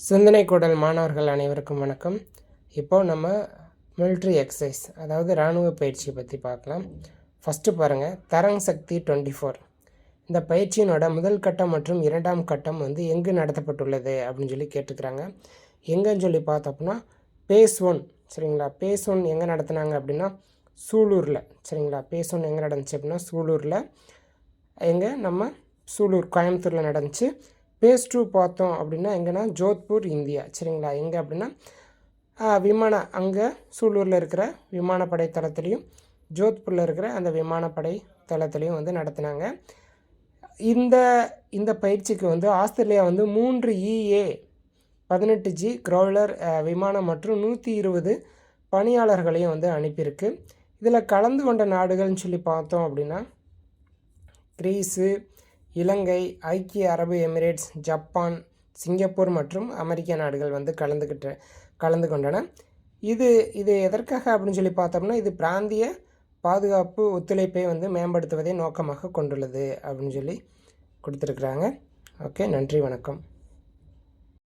சிந்தனை கூடல் மாணவர்கள் அனைவருக்கும் வணக்கம். இப்போது நம்ம மிலிட்ரி எக்ஸசைஸ் அதாவது இராணுவ பயிற்சியை பற்றி பார்க்கலாம். ஃபஸ்ட்டு பாருங்கள் தரங் சக்தி டுவெண்ட்டி ஃபோர் இந்த பயிற்சியினோட முதல் கட்டம் மற்றும் இரண்டாம் கட்டம் வந்து எங்கு நடத்தப்பட்டுள்ளது அப்படின்னு சொல்லி கேட்டுக்கிறாங்க. எங்கன்னு சொல்லி பார்த்தோம்னா பேஸ் ஒன் சரிங்களா? பேஸ் ஒன் எங்கே நடத்துனாங்க அப்படின்னா சூலூரில் சரிங்களா? பேஸ் ஒன் எங்கே நடந்துச்சு அப்படின்னா சூலூரில். எங்கே? நம்ம சூலூர் கோயம்புத்தூரில் நடந்துச்சு. பேஸ் டூ பார்த்தோம் அப்படின்னா எங்கன்னா ஜோத்பூர் இந்தியா. சரிங்களா? எங்கே அப்படின்னா விமான அங்கே சூலூரில் இருக்கிற விமானப்படை தளத்துலேயும் ஜோத்பூரில் இருக்கிற அந்த விமானப்படை தளத்துலேயும் வந்து நடத்தினாங்க. இந்த இந்த பயிற்சிக்கு வந்து ஆஸ்திரேலியா வந்து மூன்று இஏ பதினெட்டு ஜி க்ரௌலர் விமானம் மற்றும் நூற்றி இருபது பணியாளர்களையும் வந்து அனுப்பியிருக்கு. இதில் கலந்து கொண்ட நாடுகள்னு சொல்லி பார்த்தோம் அப்படின்னா கிரீஸு இலங்கை ஐக்கிய அரபு எமிரேட்ஸ் ஜப்பான் சிங்கப்பூர் மற்றும் அமெரிக்க நாடுகள் வந்து கலந்துக்கிட்டு கலந்து கொண்டன இது இது எதற்காக அப்படின்னு சொல்லி பார்த்தோம்னா இது பிராந்திய பாதுகாப்பு ஒத்துழைப்பை வந்து மேம்படுத்துவதை நோக்கமாக கொண்டுள்ளது அப்படின்னு சொல்லி கொடுத்துருக்குறாங்க. ஓகே நன்றி வணக்கம்.